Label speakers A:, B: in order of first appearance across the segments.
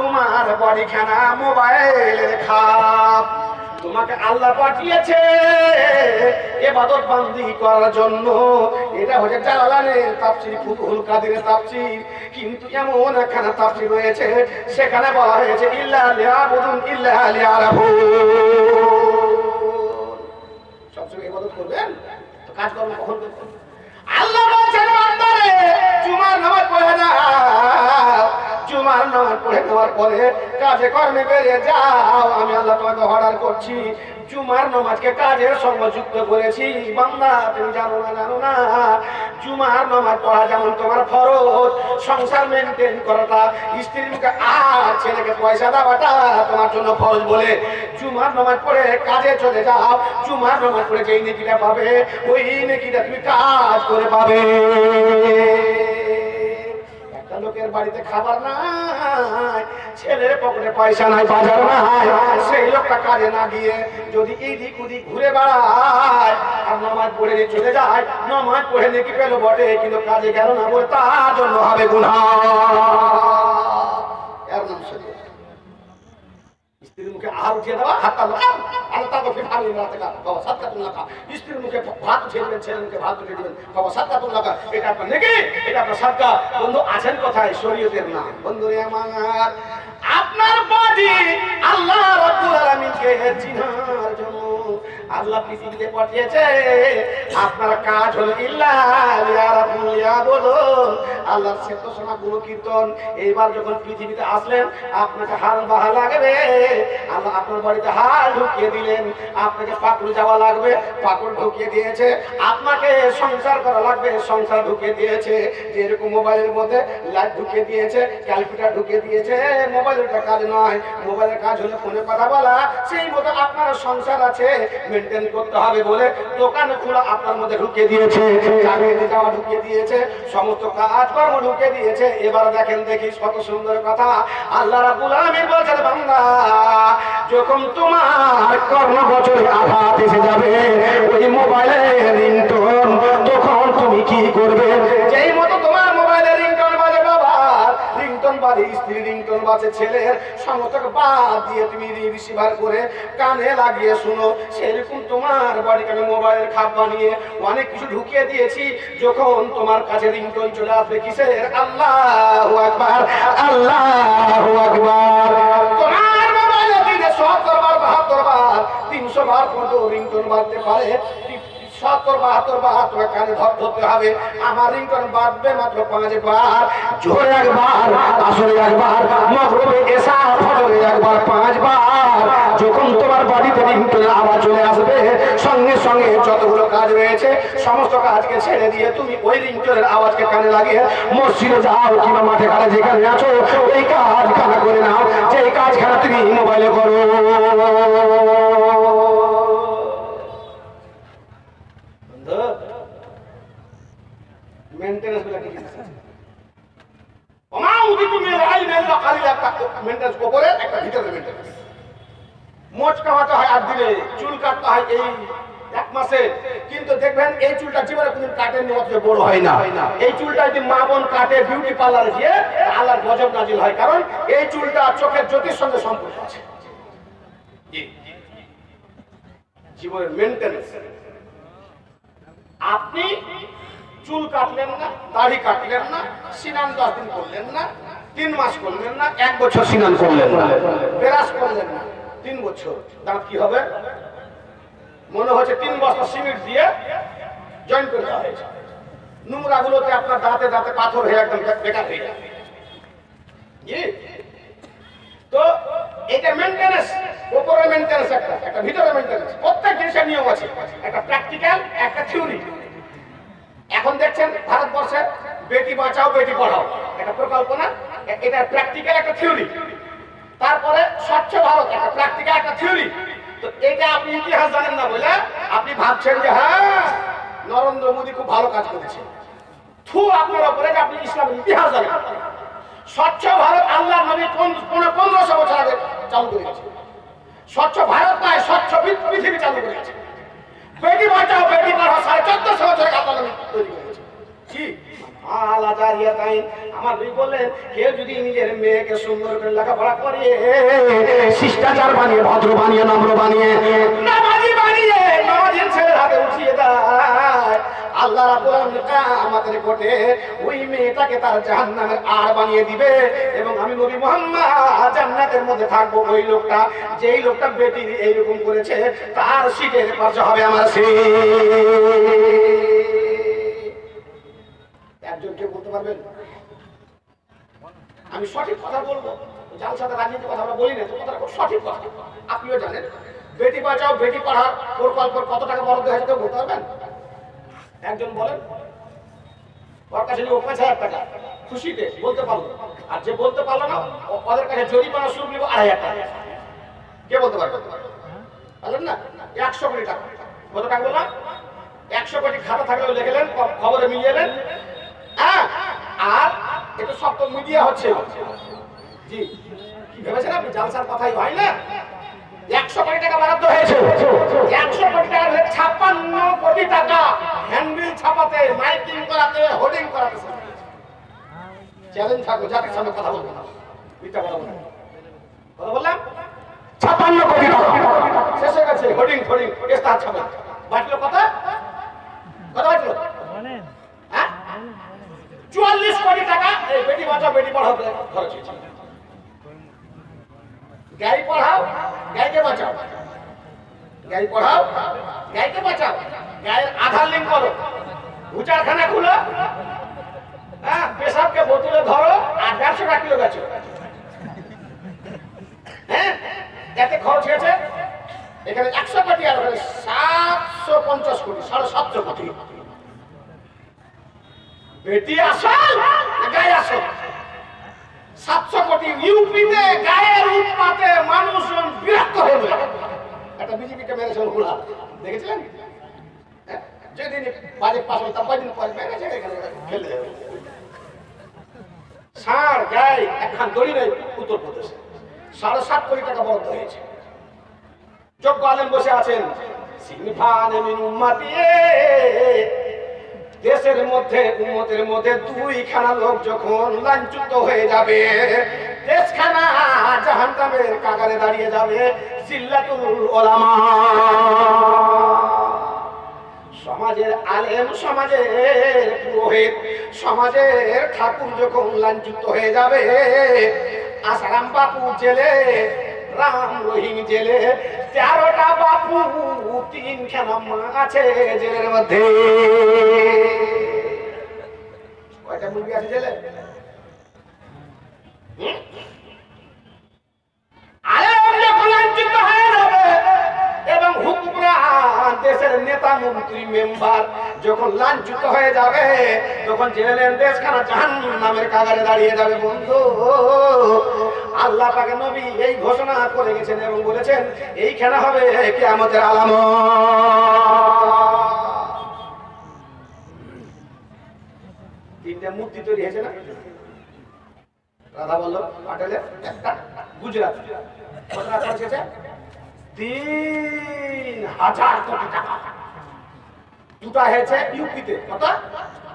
A: তোমার বডিখানা মোবাইলের খাপ। তোমাকে আল্লাহ পাঠিয়েছে এবাদত বান্দি করার জন্য। এটা হচ্ছে জালালানের তাফসির, ফুতুহুল কাদিরের তাফসির। কিন্তু এমন একখানা তাফসির রয়েছে, সেখানে বলা হয়েছে, ইল্লা লিয়াবুদুন, ইল্লা লিয়ারাফুন সবসময় ইবাদত করবেন? তো কাজ কর্ম কখন করবেন? আল্লাহ বলছেন, বান্দারে, জুমার নামাজ পড়ে না। জুমার নামাজ পড়ে নেওয়ার পরে কাজে কর্মে বেরিয়ে যাও, আমি আল্লাহ তোমাকে অর্ডার করছি। জুমার নামাজকে কাজের সঙ্গে যুক্ত করেছি। বান্দা, তুমি জানো না জানো না, জুমার নামাজ পড়া যেমন তোমার ফরজ, সংসার মেনটেন করাটা স্ত্রীর মুখে আর ছেলেকে পয়সা দেওয়াটা তোমার জন্য ফরজ বলে জুমার নামাজ পড়ে কাজে চলে যাও। জুমার নামাজ পড়ে যেই নেকিটা পাবে, ওই নেকিটা তুমি কাজ করে পাবে। বাড়িতে খাবার নাই, ছেলের পকেটে পয়সা নাই, বাজার নাই, সেই লোকটা কাজে না গিয়ে যদি এই দিক ওদিক ঘুরে বেড়ায়, আর নামাজ পড়ে যে চলে যায়, নামাজ পড়ে নাকি পেল বটে কিন্তু কাজে গেল না বলে তার জন্য হবে গুণা এর নাম শরীয়ত। স্ত্রীর মুখে আহার উঠিয়ে দেওয়া আল্লাহ বাবা লাকা স্ত্রীর মুখে ভাত উঠিয়ে ছেলের মুখে ভাত উঠিয়ে দেবেন বাবা সাতটা লাকা এটা আপনার এটা আপনার সাতটা বন্ধু, আছেন কোথায়? শরীয়তের নাম। বন্ধু রে আমার, আপনার বাড়ি আল্লাহ রাব্বুল চিনার জন্য আল্লাহ পৃথিবীতে পাঠিয়েছে। আপনার কাজ হলো আল্লাহর সেদ্ধ শোনা গুণ কীর্তন। এইবার যখন পৃথিবীতে আসলেন, আপনাকে হাল বাহা লাগবে। আল্লাহ আপনার বাড়িতে হাল ঢুকিয়ে দিলেন। আপনাকে পাকুড় যাওয়া লাগবে, পাকুড় ঢুকিয়ে দিয়েছে। আপনাকে সংসার করা লাগবে, সংসার ঢুকিয়ে দিয়েছে। যেরকম মোবাইলের মধ্যে লাইট ঢুকিয়ে দিয়েছে, ক্যালকুলেটার ঢুকিয়ে দিয়েছে মোবাইলটা কাজ নয়। মোবাইলের কাজ হলে ফোনে কথা বলা। সেই মতো আপনার সংসার আছে। মেনটেন করতে হবে বলে দোকান খোলা আপনার মধ্যে ঢুকিয়ে দিয়েছে যাওয়া দিয়েছে, সমস্ত কাজকর্ম ঢুকিয়ে দিয়েছে। এবার দেখেন দেখি কত সুন্দর কথা। আল্লাহ রাব্বুল আলামিন বলছেন, বান্দা, যখন তোমার কর্ম বছরে আঘাত এসে যাবে, ওই মোবাইলের তখন তুমি কি করবে? যেই মতো বাজে স্ত্রী রিংটোন বাজে ছেলের সমস্ত বাদ দিয়ে তুমি রিসিভার করে কানে লাগিয়ে শুনো, সেরকম তোমার বাড়িতে আমি মোবাইলের খাপ বানিয়ে অনেক কিছু ঢুকিয়ে দিয়েছি, যখন তোমার কাছে রিংটোন চলে আসবে কিসের? আল্লাহ আকবার আল্লাহ আকবার। তোমার মোবাইলে দিনে সত্তর বার বাহাত্তর বার, তিনশো বার পর্যন্ত রিংটোন বাজতে পারে। সত্তর, বাহাত্তর বাহাত্তর কানে ধর ধরতে হবে। আমার রিংটোন বাজবে মাত্র পাঁচ বার। জোরে একবার, আসরে একবার, মগরবে এসা, ফজরে একবার পাঁচবার যখন তোমার বাড়িতে রিংটোনের আওয়াজ চলে আসবে, সঙ্গে সঙ্গে যতগুলো কাজ রয়েছে, সমস্ত কাজকে ছেড়ে দিয়ে তুমি ওই রিংটোনের আওয়াজকে কানে লাগিয়ে মসজিদে যাও কিংবা মাঠে ঘাটে যেখানে আছো এই কাজ খানা করে নাও। যে কাজ তুমি মোবাইলে করো মেনটেন্যান্সগুলো কি আছে ওমা উদিতু মিল আইন ইল্লা কালিলা মেনটেন্যান্স উপরে একটা ভিতরে মেনটেন্যান্স মোচ কামাতে হয় আট দিনে চুল কাটতে হয় এই এক মাসে। কিন্তু দেখবেন এই চুলটা জীবনে বড় হয় না। এই চুলটা যদি কাটে বিউটি পার্লারে গিয়ে আল্লাহর গজব নাজিল হয়। কারণ এই চুলটা চোখের জ্যোতির সঙ্গে সম্পর্ক আছে। জীবনের মেনটেন্যান্স আপনি চুল কাটলেন না, দাড়ি কাটলেন না, স্নান দশ দিন করলেন না, তিন মাস করলেন না, এক বছর স্নান করলেন না বেরাস করলেন না, তিন বছর। দাঁত কি হবে? মনে হচ্ছে তিন বছর সিমেন্ট দিয়ে জয়েন করে দেওয়া হয়েছে। নোংরা গুলোতে আপনার দাঁতে দাঁতে পাথর হয়ে একদম বেকার হয়ে যাবে? তো এটা মেনটেন্যান্স উপরে মেনটেন্যান্স একটা একটা ভিতরে মেনটেন্যান্স প্রত্যেক জিনিসের নিয়ম আছে। একটা প্র্যাকটিক্যাল একটা থিওরি এখন দেখছেন ভারতবর্ষে বেটি বাঁচাও, বেটি পড়াও। একটা প্রকল্প না? এটা প্র্যাকটিক্যাল একটা থিওরি তারপরে স্বচ্ছ ভারত, একটা প্র্যাকটিক্যাল একটা থিওরি তো এটা আপনি ইতিহাস জানেন না বলে আপনি ভাবছেন যে হ্যাঁ নরেন্দ্র মোদী খুব ভালো কাজ করেছে। থু, আপনার উপরে আপনি ইসলামের ইতিহাস জানেন। স্বচ্ছ ভারত আল্লাহ নবী পন- পনেরো পনেরোশো বছর আগে চালু করেছে স্বচ্ছ ভারত নয়, স্বচ্ছ পৃথ- পৃথিবী চালু করেছে বেটি বাঁচাও বেটি পড়াও সাড়ে চোদ্দশো বছর আল্লাহ নবী তৈরি করেছে। কি মালা জারিয়া তাই আমার নবী বললেন, কেউ যদি নিজের মেয়েকে সুন্দর করে লেখাপড়া করিয়ে শিষ্টাচার বানিয়ে, ভদ্র বানিয়ে, নম্র বানিয়ে, নামাজি বানিয়ে, নামাজির ছেলের হাতে উঠিয়ে দেয়, আল্লাহ রাব্বুল আমাদের কোটে ওই মেয়েটাকে তার জাহান্নামের আর বানিয়ে দিবে এবং আমি নবী মুহাম্মদ জান্নাতের মধ্যে থাকব। ওই লোকটা, যেই লোকটা বেটি এইরকম করেছে, তার সিটের পাশে হবে আমার সিট। একজন কেউ বলতে পারবেন? আমি সঠিক কথা বলব? যার সাথে রাজনীতি কথা আমরা বলি না, তো কথাটা খুব সঠিক কথা। আপনিও জানেন। বেটি বাঁচাও, বেটি পড়ার প্রকল্পের কত টাকা বরাদ্দ হয়েছে কেউ বলতে পারবেন? একজন বলেন, ওর কাছে নিব পাঁচ হাজার টাকা, খুশিতে বলতে পারল। আর যে বলতে পারল না ওদের কাছে জরিমানা শুরু নিব আড়াই হাজার টাকা। কে বলতে পারবে? পারলেন না? একশো কোটি টাকা। কত টাকা বললাম? একশো কোটি খাতা থাকলেও লেখেলেন খবরে মিলিয়েলেন হ্যাঁ? আর এটা সব তো মিডিয়া হচ্ছে। জি। কি ভেবেছেন আপনি জালসার কথাই হয় না? একশো কোটি টাকা বরাদ্দ হয়েছে। একশো কোটি টাকা ছাপ্পান্ন কোটি টাকা হ্যান্ডবিল ছাপাতে, মাইকিং করাতে হোর্ডিং করাতে চ্যালেঞ্জ থাকো যাদের সামনে কথা বলব না। মিথ্যা কথা বলব। কথা বললাম? ছাপ্পান্ন কোটি টাকা। শেষ হয়ে গেছে। হোর্ডিং ফোর্ডিং এস্তার ছাপা বাঁচলো কথা? কথা বাঁচলো? হ্যাঁ চুয়াল্লিশ কোটি টাকা, এই বেটি বাঁচাও বেটি পড়াও। খরচ হয়েছে গাই পড়াও, গাইকে বাঁচাও। গাই পড়াও, গাইকে বাঁচাও। গায়ের আধার লিঙ্ক করো। ঘুচারখানা খুলো। হ্যাঁ পেশাবকে বোতলে ধরো আর দেড়শো টাকা কিলো গেছো হ্যাঁ এতে খরচ হয়েছে। এখানে একশো কোটি আর সাতশো পঞ্চাশ কোটি, সাড়ে সাতশো কোটি। বেটি আসল গায়ে আসল সাতশো কোটি ইউপিতে গায়ের উৎপাতে মানুষজন বিরক্ত হয়ে যায় একটা বিজেপিকে মেরেছিল হুড়া দেখেছিলেন? হ্যাঁ? যেদিন বাজেট পাস হতো কয়দিন পরে মেরেছে দেবে। ষাঁড় গায়ে একখান দড়ি নেই উত্তরপ্রদেশে। সাড়ে সাত কোটি টাকা বরাদ্দ হয়েছে। যোগ্য আলেম বসে আছেন। সিনফান মিন উম্মাতিয়ে দেশের মধ্যে, উম্মতের মধ্যে দুইখানা লোক যখন লাঞ্ছিত হয়ে যাবে, দেশখানা জাহান্নামের কাগারে দাঁড়িয়ে যাবে সিল্লাতুল ওলামা। সমাজের আলেম, সমাজের পুরোহিত, সমাজের ঠাকুর যখন লাঞ্ছিত হয়ে যাবে, আসারাম বাপু জেলে রাম রহিম জেলে তেরোটা বাপু তিনখানা মা আছে জেলের মধ্যে। কয়টা মুরগি আছে জেলে হুম? আলেম যখন লাঞ্ছিত হয়ে যাবে এবং হুকুমরান দেশের নেতা মন্ত্রী মেম্বার যখন লাঞ্ছিত হয়ে যাবে, তখন জেলের দেশখানা জাহান নামের কাগারে দাঁড়িয়ে যাবে বন্ধু। আল্লাহ পাকে নবী এই ঘোষণা করে গেছেন এবং বলেছেন হবে কেয়ামতের আলাম তিনটা মূর্তি তৈরি হয়েছে না? রাধা বল্লভ পাটেলের? গুজরাট কত টাকা খরচ হয়েছে তিন হাজার কোটি টাকা। দুটা হয়েছে ইউপিতে। কত?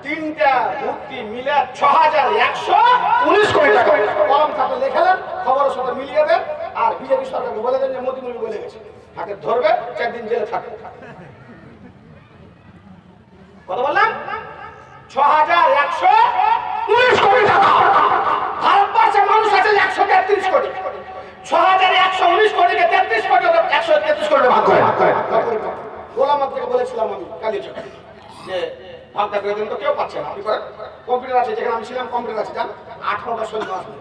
A: তিনটা মূর্তি মিলে ছ হাজার একশো উনিশ কোটি টাকা। কলম খাতে লেখালেন খবরের সাথে মিলিয়ে দেন, আর বিজেপি সরকারকে বলে দেন যে মোদী মুরগি বলে গেছে। তাকে ধরবে চার দিন জেলে থাকবে। কত বললাম? ছ হাজার একশো উনিশ কোটি টাকা। ভারতবর্ষের মানুষ আছে একশো তেত্রিশ কোটি। ছ হাজার একশো উনিশ কোটিকে তেত্রিশ কোটি একশো তেত্রিশ কোটি ভাগ করে। গোলাম থেকে বলেছিলাম আমি কালী যে ভাগটা করে দিন তো কেউ পাচ্ছে না। আপনি করেন। কম্পিউটার আছে যেখানে আমি ছিলাম কম্পিউটার আছে। জান আঠারোটা সৈন্য আছে।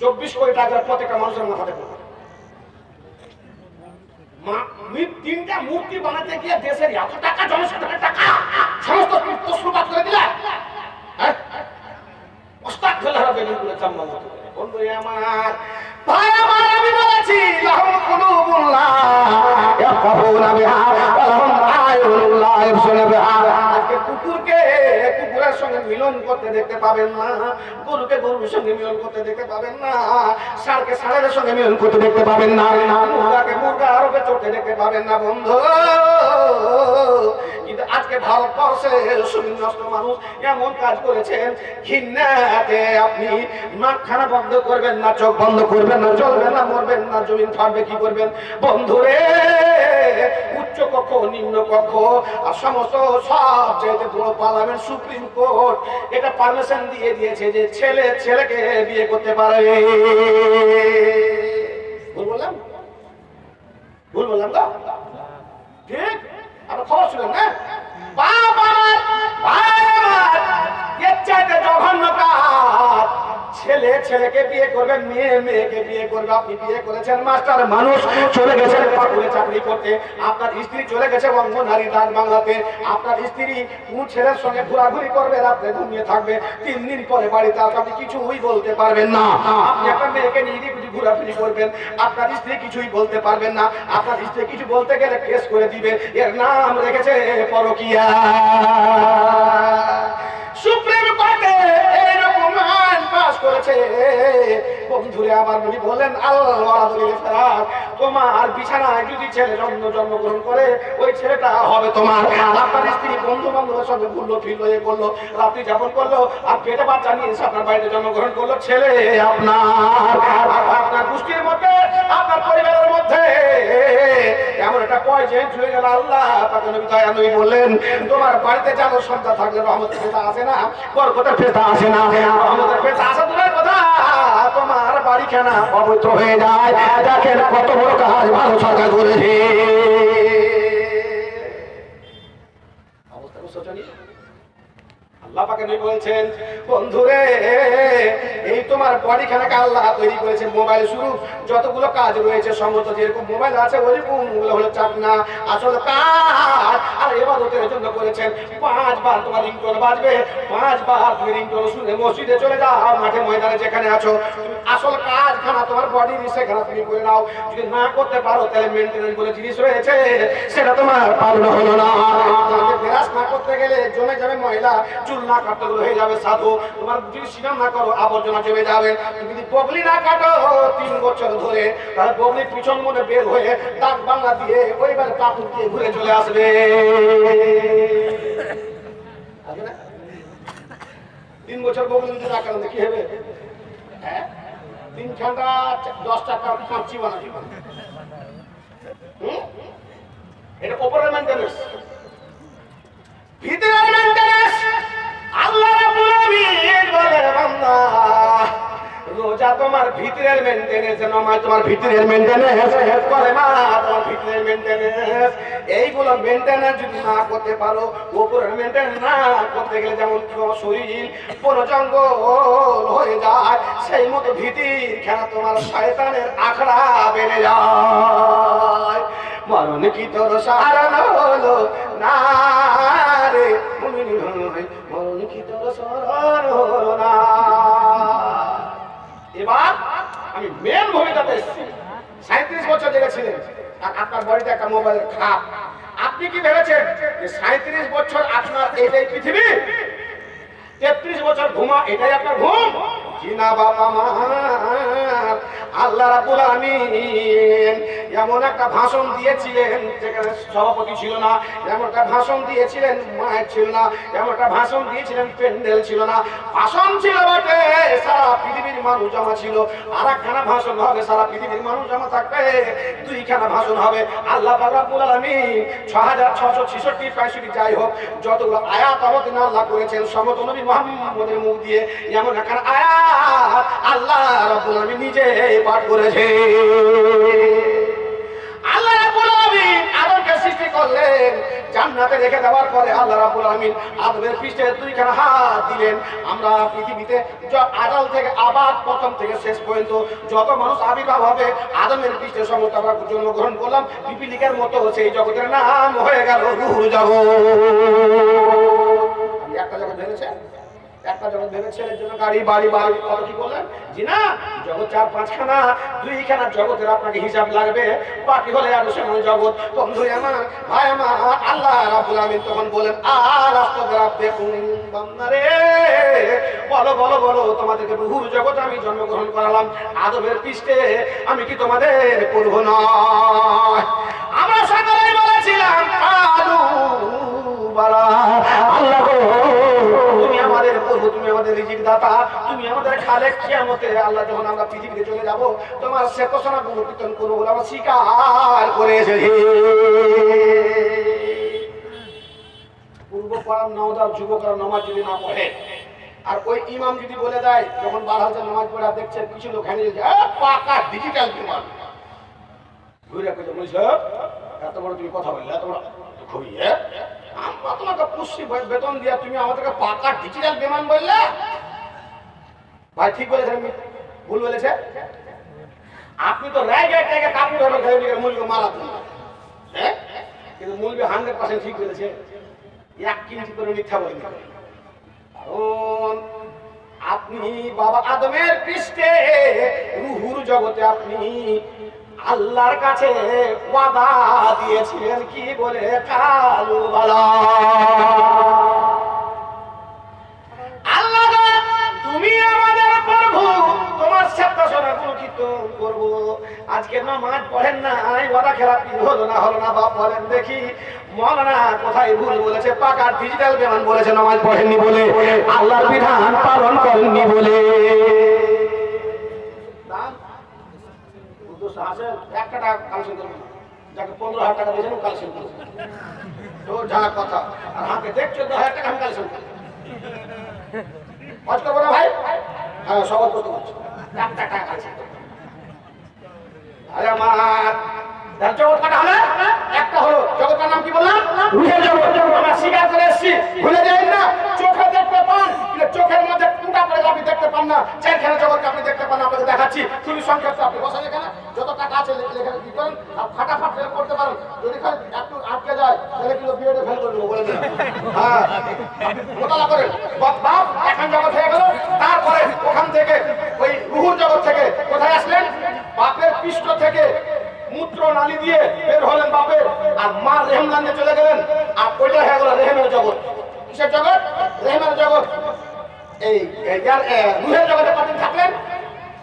A: চব্বিশ কোটি টাকার প্রত্যেকটা মানুষের মাথাতে তিনটা মূর্তি বানাতে গিয়ে দেশের এত টাকা জনসাধারণের টাকা সমস্ত তসরুপাত করে দিলে? হ্যাঁ? ওস্তাদ ফেলে হবে আমার ভাই আমার আমি বলেছি কুকুরকে, কুকুরের সঙ্গে মিলন করতে দেখতে পাবেন না, গরুকে গরুর সঙ্গে মিলন করতে দেখতে পাবেন না ষাঁড়কে ষাঁড়ের সঙ্গে মিলন করতে দেখতে পাবেন না, মুরগাকে মুরগা আরবে চড়তে দেখতে পাবেন না, বন্ধু। আজকে ভারতবর্ষে সুবিন্যস্ত মানুষ এমন কাজ করেছেন, ঘিন্নাতে আপনি নাকখানা বন্ধ করবেন না, চোখ বন্ধ করবেন না চলবেন না, মরবেন না, জমিন ফাটবে, কি করবেন? বন্ধুরে, উচ্চ কক্ষ, নিম্ন কক্ষ, আর সমস্ত সব চাইতে বড় পার্লামেন্ট, সুপ্রিম কোর্ট, এটা পারমিশন দিয়ে দিয়েছে যে ছেলে, ছেলেকে বিয়ে করতে পারে। ভুল বললাম? ভুল বললাম তো? ঠিক? আপনার খবর শুনেন না বাবা ভাই আমার এর চাইতে জঘন্য কাজ ছেলে ছেলেকে বিয়ে করবে মেয়ে মেয়েকে বিয়ে করবে, আপনি বিয়ে করেছেন, মাস্টার মানুষ, চলে গেছেন, পাকুড়ে চাকরি করতে। আপনার স্ত্রী চলে গেছে অঙ্গনারী ডাক বাংলাতে। আপনার স্ত্রী কোন ছেলের সঙ্গে ঘোরাঘুরি করবে, রাত্রে ঘুমিয়ে থাকবে, তিন দিন পরে বাড়িতে আসবে, আপনি কিছুই বলতে পারবেন না। আপনি আপনার মেয়েকে নিয়ে ঘোরাফুরি করবেন, আপনার স্ত্রী কিছুই বলতে পারবেন না। আপনার স্ত্রী কিছু বলতে গেলে কেস করে দিবে। এর নাম রেখেছে পরকিয়া। সুপ্রিম কোর্টে আইন পাস করেছে। বন্ধুরে, আমার নবী বলেন আল্লাহ তোমার বিছানায় যদি ছেলে জন্ম, জন্মগ্রহণ করে, ওই ছেলেটা হবে তোমার। আপনার স্ত্রী বন্ধু বান্ধবের সঙ্গে ঘুরলো, ফিরলো, এ করল, রাত্রি যাপন করল, আর পেটে বাচ্চা নিয়ে এসে আপনার বাড়িতে জন্মগ্রহণ করল, ছেলে আপনার। আপনার গোষ্ঠীর মধ্যে, আপনার পরিবারের মধ্যে এমন একটা পয়সা চলে গেল আল্লাহ নবী দয়া নবী বললেন, তোমার বাড়িতে যেন সন্তান থাকলে রহমতের পেতা আসে না, বরকতের পেতা আসে না, রহমতের পেতা আসা দূরের কথা, তোমার বাড়িখানা পবিত্র হয়ে যায়। দেখেন কত বড় কাজ ভালো সরকার করেছে। পাকে নবী বলছেন, বন্ধুরে, এই তোমার বডি খানাকে আল্লাহ তৈরি করেছে মোবাইল শুরু। যতগুলো কাজ রয়েছে সমস্ত যেরকম মোবাইল আছে ওইরকম ওগুলো হলো চাকনা। আসল কাজ আর এবাদতের জন্য করেছেন। পাঁচবার তোমার রিংটোন বাজবে, পাঁচবার তুমি রিংটোন শুনে মসজিদে চলে যাও, মাঠে ময়দানে যেখানে আছো, তুমি আসল কাজ খানা, তোমার বডি সেখানে তুমি করে নাও। যদি না করতে পারো, তাহলে মেনটেনেন্স বলে জিনিস রয়েছে। সেটা তোমার পালন হলো না। বিরাজ না করতে গেলে জমে যাবে মহিলা চুল না কাটতে হয়ে যাবে সাধু। তোমার যদি সিনাম না করো, আবর্জনা জমে যাবে। তুমি যদি বগলি না কাটো তিন বছর ধরে, তাহলে বগলি পিছন মনে বের হয়ে দাগ বাংলা দিয়ে ওইবার কাপড় দিয়ে ঘুরে চলে আসবে। তিন বছর বগলি যদি না কাটেন কি হবে? হ্যাঁ? তিন ঘণ্টা দশ টাকা পাঁচি বানাবি এটা ওপরের মেনটেন্যান্স ভিতরের রোজা তোমার ভিতরের মেনটেন্যান্স নামাজ তোমার ভিতরের মেনটেন্যান্স করে মা, তোমার ভিতরের মেনটেনেন্স এইগুলো মেনটেনেন্স যদি না করতে পারো উপরের মেনটেন্যান্স না করতে গেলে যেমন শরীর জঙ্গল হয়ে যায়, সেই মতো ভীতির খেলা তোমার শয়তানের আখড়া বেড়ে যায়। মরণ কি তোর সারানো হলো? না রে মরণ কি তোর স্মরণ হলো? না এবার আমি মেন ভূমিকাতে এসেছি সাঁত্রিশ বছর জেলে ছিলেন আর আপনার বডিতে একটা মোবাইলের খাপ। আপনি কি ভেবেছেন যে সাঁত্রিশ বছর আপনার এটাই পৃথিবী? তেত্রিশ বছর ঘুমা, এটাই আপনার ঘুম? জিনা বাবা মা আল্লাহ রাবুল আমিন। এমন একটা ভাষণ দিয়েছিলেন, যেখানে সভাপতি ছিল না এমন একটা ভাষণ দিয়েছিলেন, মায়ের ছিল না এমন একটা ভাষণ দিয়েছিলেন, প্যান্ডেল ছিল না, ভাষণ ছিল বটে, সারা পৃথিবীর মানুষ জমা ছিল। আর একখানা ভাষণ হবে, সারা পৃথিবীর মানুষ জমা থাকবে, দুইখানা ভাষণ হবে। আল্লাহ রাবুল আলমিন ছ হাজার ছশো ছেষট্টি পঁয়ষট্টি যাই হোক, যতগুলো আয়াত অবতীর্ণ আল্লাহ করেছেন সমত নবী মোহাম্মদের মুখ দিয়ে এমন একখানা আয়াত আল্লাহ রাবুল আলমিন নিজে পাঠ করেছে আল্লাহ রাব্বুল আলামিন আদমকে সৃষ্টি করলেন। জান্নাতে রেখে দেওয়ার পরে আল্লাহ রাব্বুল আলামিন আদমের পৃষ্ঠে দুইখানা হাত দিলেন। আমরা পৃথিবীতে আদাল থেকে আবাদ প্রথম থেকে শেষ পর্যন্ত যত মানুষ আবির্ভাব হবে, আদমের পৃষ্ঠে সমস্ত আমরা জন্মগ্রহণ করলাম। পিপিলিকার মতো সেই জগতের নাম হয়ে গেল একটা জগৎ ভেবেছেন একটা ভেবে ছেলের জন্য গাড়ি, বাড়ি বাড়ি কত কি জি না, জগৎ চার পাঁচখানা, দুইখানা জগতের আপনাকে হিসাব লাগবে। বাকি হলে জগৎ। বন্ধু আমার, ভাই আমার, আল্লাহ রাবুল তখন বলেন আর দেখুন বলো বলো বলো, তোমাদেরকে বহুর জগৎ আমি জন্মগ্রহণ করালাম। আদবের পৃষ্ঠে আমি কি তোমাদের করব নয়? আমরা সকলেই বলেছিলাম আলু আল্লাহ প্রভু তুমি আমাদের রিজিক দাতা তুমি আমাদের খালেক। কিয়ামতে আল্লাহ যখন আমরা পৃথিবীতে চলে যাব, তোমার সে ঘোষণা কীর্তন করব বলে আমরা স্বীকার করে এসেছি যুবকরা নামাজ যদি না পড়ে। আর ওই ইমাম যদি বলে দেয় হাজার নামাজ পড়ে দেখছেন কিছু লোক পাকা ডিজিটাল তুমি কথা বললে খুবই আমরা তোমাকে পুষ্টি বেতন দিয়া তুমি আমাদেরকে পাকা ডিজিটাল বিমান বললে? ভাই, ঠিক বলেছেন আমি ভুল বলেছে আপনি তো রেগে টেগে কাপড় ধরে খেলে মূল্য মারা হ্যাঁ কিন্তু মূল্য হান্ড্রেড পার্সেন্ট ঠিক বলেছে। এক কিঞ্চি করে মিথ্যা বলেন। কারণ আপনি বাবা আদমের পৃষ্ঠে রুহুর জগতে আপনি আল্লাহর কাছে ওয়াদা দিয়েছিলেন কি বলে? কালু বালা আল্লাহ, তুমি আমাদের প্রভু, তোমার সেবা শোনা কোনো কীর্তন করব। আজকে নামাজ পড়েন না ওরা খেলাপি হলো না হলো না, বাপ বলেন, দেখি, মৌলানা কোথায় ভুল বলেছে, পাকা ডিজিটাল বিমান বলেছে, নামাজ পড়েননি বলে। আল্লাহর বিধান পালন করেননি বলে দাম? উদ্দেশ্য আছে, একটা টাকা কালেকশন করবেন যাকে পনেরো হাজার টাকা দিয়েছেন কালেকশন করবেন তো যা কথা। আর হাতে দেখ চোদ্দ হাজার টাকা আমি কালেকশন করব। করব হ্যাঁ একটা হলে নাম কি বললাম? স্বীকার করে এসেছি। ভুলে যাই না। চোখে দেখতে পান চোখের মধ্যে টুটা পড়ে আপনি দেখতে পান না। চারখানা জগৎকে আপনি দেখতে পান, আপনাকে দেখাচ্ছি। খুবই সংক্ষিপ্ত আপনি বসেন এখানে। যত টাকা আছে লে- লেখা কি করেন আর ফাটাফাট ফেল করতে পারেন। যদি খালি একটু আটকে যায়, তাহলে কিন্তু বিয়েটা ফেল করে দেবো, বলে হ্যাঁ। মোতালা এখন জগৎ হয়ে গেল। তারপরে ওখান থেকে, ওই রুহুর জগৎ থেকে কোথায় আসলেন? বাপের পৃষ্ঠ থেকে মূত্র নালি দিয়ে বের হলেন বাপের, আর মা রেহমদানে চলে গেলেন। আর ওইটা হয়ে গেল জগৎ। কিসের জগৎ? জগৎ। এই রুহের জগতে কতদিন থাকলেন?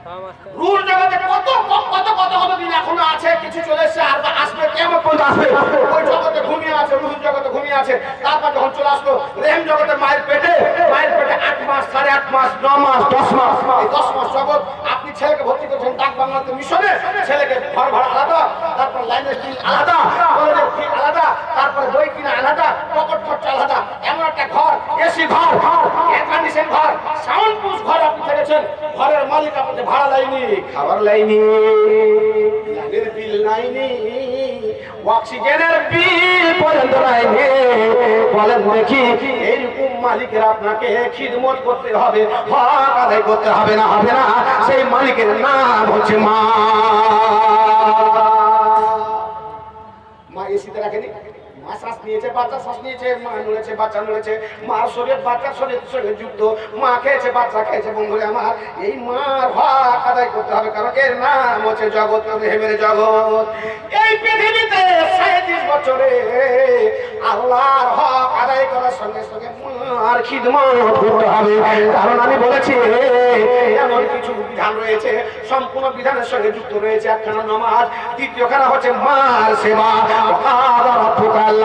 A: রুহুর জগতে কত কত কত কত দিন এখনও আছে, কিছু চলে এসছে, আর আসবে কেমন পর্যন্ত আসবে? ওই জগতে ঘুমিয়ে আছে রুহুর জগতে ঘুমিয়ে আছে। তারপর যখন চলে আসলো, রেহেম জগতে মায়ের পেটে মায়ের পেটে আট মাস, সাড়ে আট মাস, ন মাস, দশ মাস, এই দশ মাস জগৎ ছেলেকে ভর্তি করেছেন ডাক বাংলাতে মিশনে ছেলেকে ঘর ভাড়া আলাদা, তারপর লাইনের ফি আলাদা, কলেজের ফি আলাদা, তারপরে বই কিনা আলাদা, পকেট খরচা আলাদা। এমন একটা ঘর, এসি ঘর এয়ার ঘর সাউন্ড প্রুফ ঘর আপনি থেকেছেন ঘরের মালিক আপনাকে ভাড়া লাইনি, খাবার লাইনি, লাইনের বিল লাইনি অক্সিজেনের বিল পর্যন্ত লাইনি। বলেন দেখি মালিকের আপনাকে খিদমত করতে হবে হক আদায় করতে হবে না হবে না। সেই মালিকের নাম হচ্ছে মা। মা এসিতে রাখেনি? শ্বাস নিয়েছে, বাচ্চা শ্বাস নিয়েছে, মা নড়েছে বাচ্চা নড়েছে মার শরীর, বাচ্চার শরীর সঙ্গে যুক্ত। মা খেয়েছে, বাচ্চা খেয়েছে, বন্ধুরে আমার। এই মার আদায় করতে হবে, কারণ এর নাম হচ্ছে জগৎ হেমের জগৎ। এই পৃথিবীতে সাঁত্রিশ বছরে আল্লাহর হক আদায় করার সঙ্গে সঙ্গে মার খিদমত করতে হবে। কারণ আমি বলেছি, এমন কিছু বিধান রয়েছে, সম্পূর্ণ বিধানের সঙ্গে যুক্ত রয়েছে একখানা নামাজ। দ্বিতীয়খানা হচ্ছে মার সেবা। আল্লাহ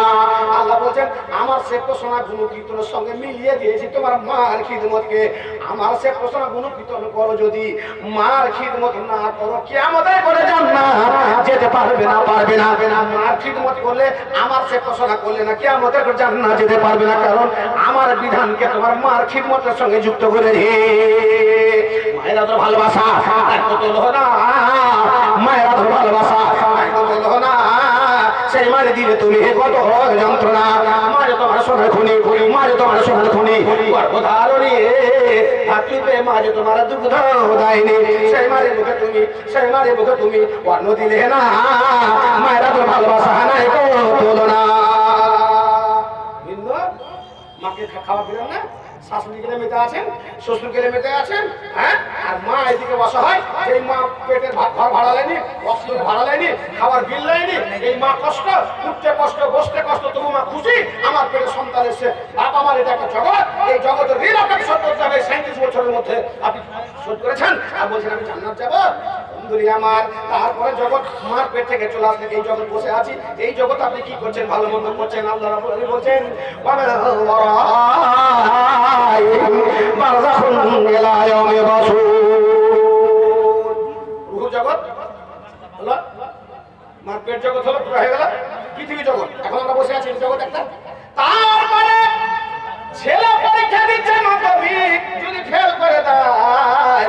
A: বলছেন আমার সে ঘোষণা গুণ কীর্তনের সঙ্গে মিলিয়ে দিয়েছি। তোমার মার খিদমতকে। আমার সে ঘোষণা গুণ কীর্তন করো যদি। মার খিদমত না করো কি আমাদের করে যান না যেতে পারবে না পারবে না। মার খিদমত করলে, আমার সে ঘোষণা করলে না কে আমাদের করে যান না যেতে পারবে না। কারণ আমার বিধানকে তোমার মার খিদমতের সঙ্গে যুক্ত করে রে। মায়েরা তো ভালোবাসা, এক তো তোলো মায়েরা তো ভালোবাসা, এক তো তোলো না। সেই মারে দিলে তুমি কত যন্ত্রণা? মারে তোমার সোনার খুনি, মারে তোমার সোনার খুনি। গর্ভধারণী হাতিতে মাঝে তোমার দুগ্ধ দেয়নি সেই মারে মুখে তুমি সেই মারে মুখে তুমি অন্ন দিলে না। মায়েরা তো ভালোবাসা নাই কো তুলনা। বিন্দু মাকে খাওয়া দিলেন না? শাশুড়ি গেলে মেতে আছেন শ্বশুর গেলে মেতে আছেন হ্যাঁ? আর মা এদিকে বসা হয় যে মা পেটের ভা- ঘর ভাড়া লাইনি অক্সিজেন ভাড়া লাইনি খাবার বিল লাইনি এই মা কষ্ট, উঠতে কষ্ট, বসতে কষ্ট, তবু খুশি, আমার পেটে সন্তান এসছে। বাপ, আমার এটা একটা জগৎ, এই জগতের ঋণ আপনাকে শোধ করতে সাঁত্রিশ বছরের মধ্যে আপনি শোধ করেছেন? আর বলছেন, আমি জান্নাত যাব। বন্ধুরি আমার, তারপরে জগৎ মার পেট থেকে চলে আসলে এই জগৎ বসে আছি। এই জগৎ আপনি কি করছেন, ভালো মন্দ করছেন? আল্লাহ রাব্বুল বলছেন রূহ জগৎ হলো? মার জগৎ হলো, পুরো হয়ে গেল। পৃথিবী জগৎ। এখন আমরা বসে আছি, জগৎ একটা। তারপরে ছেলে পরীক্ষা দিচ্ছে মাধ্যমিক। যদি ফেল করে দেয়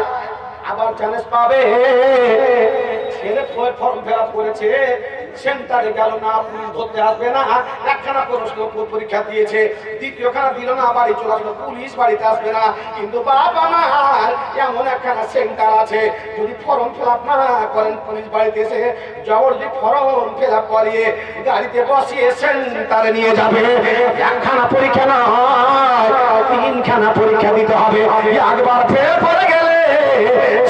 A: আবার চান্স পাবে। ছেলে ফর্ম ফিল আপ করেছে সেন্টারে গেল না, পুলিশ ধরতে আসবে না। একখানা প্রশ্ন পরীক্ষা দিয়েছে, দ্বিতীয়খানা দিল না, বাড়ি চলে আসলো, পুলিশ বাড়িতে আসবে না। কিন্তু বাবা মার এমন একখানা সেন্টার আছে, যদি ফর্ম ফিল আপ না করেন, পুলিশ বাড়িতে এসে জবর যদি ফর্ম ফিল আপ করিয়ে গাড়িতে বসিয়ে সেন্টারে নিয়ে যাবে। একখানা পরীক্ষা না হয় তিনখানা পরীক্ষা দিতে হবে। একবার ফেল পড়ে গেলে।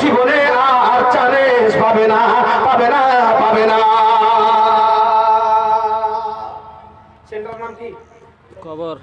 A: জীবনে আর চান্স পাবে না পাবে না পাবে না। সেন্টার নাম কি?
B: কবর